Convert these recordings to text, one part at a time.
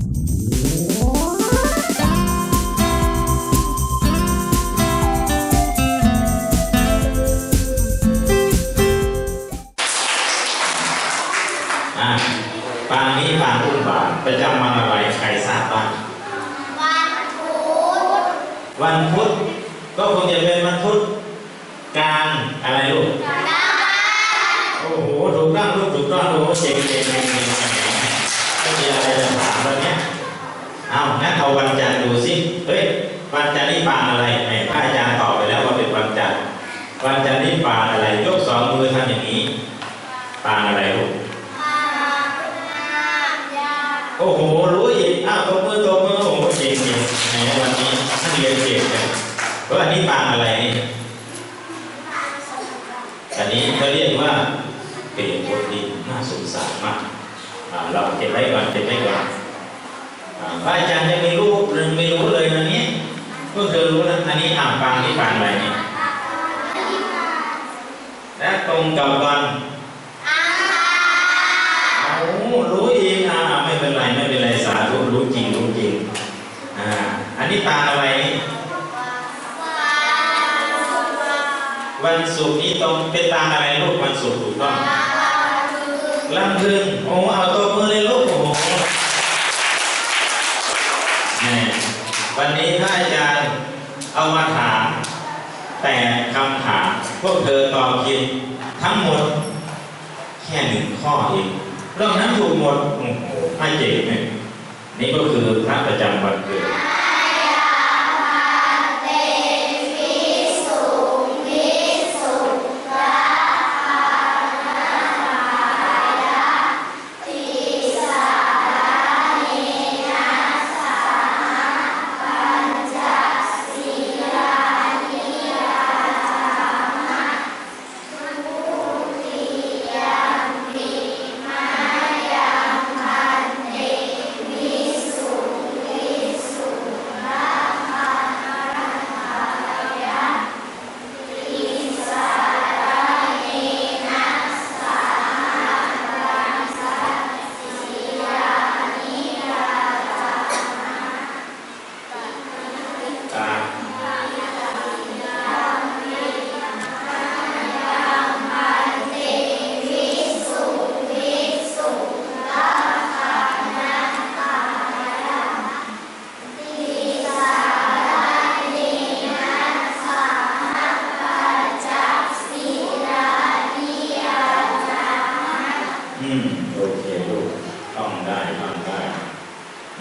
อะปางนี้ปางอุ้มบาทประจำวันอะไรใครทราบบ้างวันพุธวันพุธก็คงจะเป็นวันพุธกลางอะไรลูก ดาว โอ้โหถูกต้องลูกถูกต้องโอ้โหเก่งเก่งเก่งเก่งไม่มีอะไรจะถามแล้วเนี้ยเอางั้นเอา วันจันทร์ดูสิเฮ้ยวันจันทร์นี่ปางอะไรไหนพระอาจารย์ตอบไปแล้วว่าเป็นวันจันทร์วันจันทร์นี่ปางอะไรยกสองมือทำอย่างนี้ปางอะไรลูกพานาญาโอ้โหรู้อีกอ้าวตบมือตบมือโอ้โหเก่งเก่งในวันนี้ท่านเรียนเก่งเลยว่าอันนี้ปางอะไรนี่อันนี้เขาเรียกว่าเป็นบทดีน่าสงสารมากอ่าเราเก็บไว้ก่อนเก็บไว้ก่อนอ่าพระอาจารย์ยังไม่รู้หรือไม่รู้เลยนะเนี้ยก็เธอรู้นะอันนี้อ่างปางนี่ปางอะไรนี่และต รงกับวันอาโอ้รู้อีกอ่าไม่เป็นไรไม่เป็นไรสาธุรู้จริงรู้จริงอ่าอันนี้ปาอะไรนี่วันศุกร์นี้ตรงเป็นปาอะไรลูกวันศุกร์ถูกต้องลำพึงโอ้เอาตัวมือเลยลูกโอ้โหวันนี้พระอาจารย์เอามาถามแต่คำถามพวกเธอตอบผิด ทั้งหมด แค่หนึ่งข้อเองรอบนั้นถูกหมดโอ้โหไม่เจ๋งเนี่ยนี่ก็คือพระประจำวันเกิด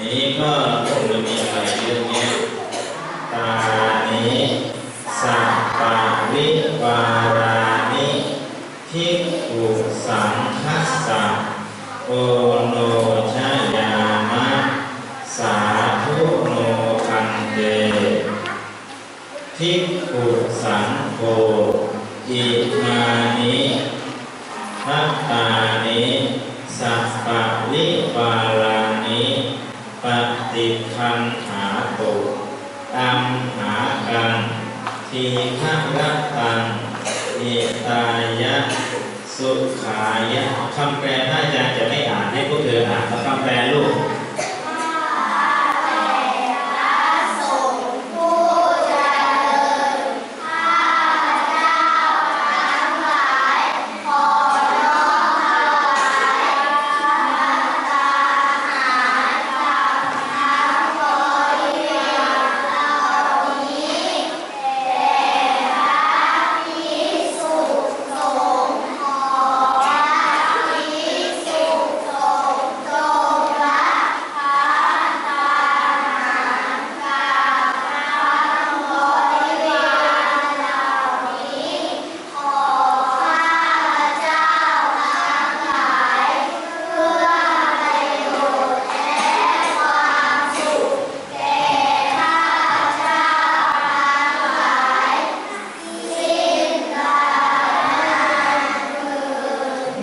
นี้ก็คงจะมีอะไรเยอะแยะตานิสัปปะวิวารานิทิฏฐุสังคัสสะโอโนชยามะสาธุโนคันเตทิฏฐุสังโฆอิมานิพัตตานิสัปปะวิวารานิ ปฏิคันหาตุตัมหากันทีฆะรัตตังอิตายะ สุขายะคำแปลพระอาจารย์จะไม่อ่านให้พวกเธออ่านแล้วคำแปลลูก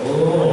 Oh.